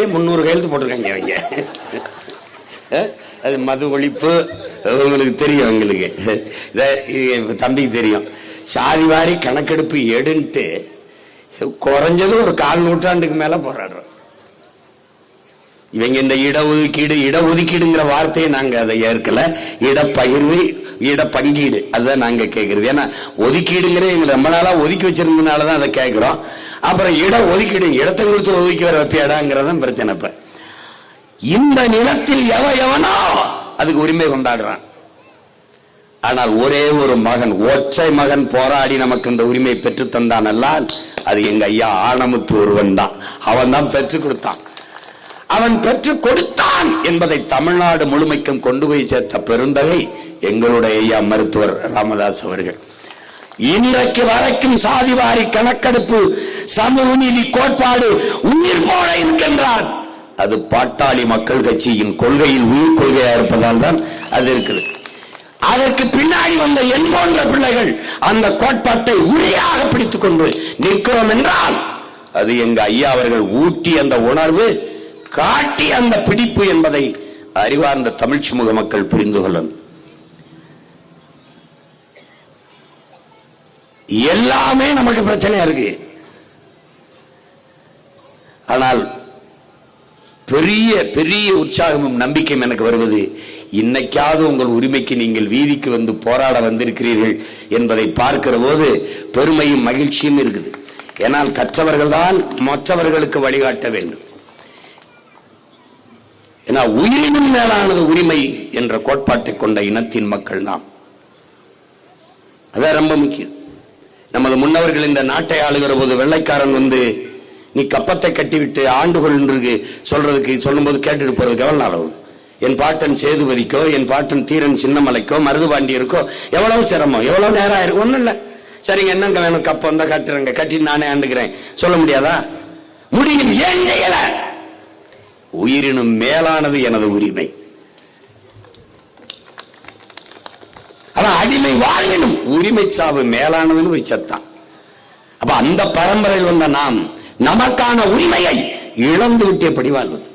கையெழுத்தே முந்நூறு கையெழுத்து போட்டிருக்காங்க அவங்க அது மது ஒழிப்பு உங்களுக்கு தெரியும் உங்களுக்கு தம்பிக்கு தெரியும். சாதி வாரி கணக்கெடுப்பு எடுன்ட்டு குறைஞ்சது ஒரு கால் நூற்றாண்டுக்கு மேல போராடுறோம். இவங்க இந்த இடஒதுக்கீடு இடஒதுக்கீடுங்கிற வார்த்தையை நாங்க அதை ஏற்கல. இடப்பகிர்வு பங்கீடு அதுதான் நாங்க கேட்கறது ஏன்னா ஒதுக்கீடுங்கிற எங்களை ரொம்ப நாளா ஒதுக்கி வச்சிருந்ததுனாலதான் அதை கேட்கிறோம் அப்புறம் இட ஒதுக்கீடு இடத்தை கொடுத்து ஒதுக்கி வர வைப்பியாடாங்கிறதான் பிரச்சனை இப்ப. இந்த நிலத்தில் எவ எவனோ அதுக்கு உரிமை கொண்டாடுறான். ஆனால் ஒரே ஒரு மகன் ஒற்றை மகன் போராடி நமக்கு இந்த உரிமை பெற்று தந்தான் அல்லால் அது எங்க ஐயா ஆணமுத்து ஒருவன் தான். அவன் தான் பெற்றுக் கொடுத்தான். அவன் பெற்றுக் கொடுத்தான் என்பதை தமிழ்நாடு முழுமைக்கும் கொண்டு போய் சேர்த்த பெருந்தகை எங்களுடைய ஐயா மருத்துவர் ராமதாஸ் அவர்கள். இன்றைக்கு வரைக்கும் சாதிவாரி கணக்கெடுப்பு சமூக நீதி கோட்பாடு உயிர் போல இருக்கின்றான். அது பாட்டாளி மக்கள் கட்சியின் கொள்கையில் உயிர் கொள்கையா இருப்பதால் தான் அது இருக்குது. அதற்கு பின்னாடி வந்த என் போன்ற பிள்ளைகள் அந்த கோட்பாட்டை உரியாக பிடித்துக் கொண்டு நிற்கிறோம் என்றால் அது எங்க ஐயா அவர்கள் ஊட்டி அந்த உணர்வு காட்டி அந்த பிடிப்பு என்பதை அறிவார்ந்த தமிழ் சமூக மக்கள் புரிந்து கொள்ளணும். எல்லாமே நமக்கு பிரச்சனையா இருக்கு. ஆனால் பெரிய பெரிய உற்சாகமும் நம்பிக்கையும் எனக்கு வருவது இன்னைக்காவது உங்கள் உரிமைக்கு நீங்கள் வீதிக்கு வந்து போராட வந்திருக்கிறீர்கள் என்பதை பார்க்கிற போது பெருமையும் மகிழ்ச்சியும் இருக்குது. ஏனால் கற்றவர்கள் தான் மற்றவர்களுக்கு வழிகாட்ட வேண்டும். ஏன்னா உயிரினும் மேலானது உரிமை என்ற கோட்பாட்டை கொண்ட இனத்தின் மக்கள் நாம். அதான் ரொம்ப முக்கியம். நமது முன்னவர்கள் இந்த நாட்டை ஆளுகிற போது வெள்ளைக்காரன் வந்து நீ கப்பத்தை கட்டிவிட்டு ஆண்டுகள் என்று சொல்றதுக்கு சொல்லும்போது கேட்டுட்டு போறதுக்கு எவ்வளவு நாள் ஆகும்? என் பாட்டன் சேதுபதிக்கோ என் பாட்டன் தீரன் சின்னமலைக்கோ மருதுபாண்டியருக்கோ எவ்வளவு சிரமம்? எவ்வளவு நேரம் ஆயிருக்கும் ஒண்ணும் இல்ல. சரிங்க என்னங்க வேணும்? கப்பம் தான் கட்டுறேங்க. கட்டி நானே ஆண்டுகிறேன் சொல்ல முடியாதா? முடியும். ஏன் செய்யல? உயிரினும் மேலானது எனது உரிமை. ஆனா அடிமை வாழ்வினும் உரிமை சாவு மேலானதுன்னு வச்சத்தான் அப்ப அந்த பரம்பரையில் வந்த நாம் நமக்கான உரிமையை இழந்து விட்டே படிவாழ்வது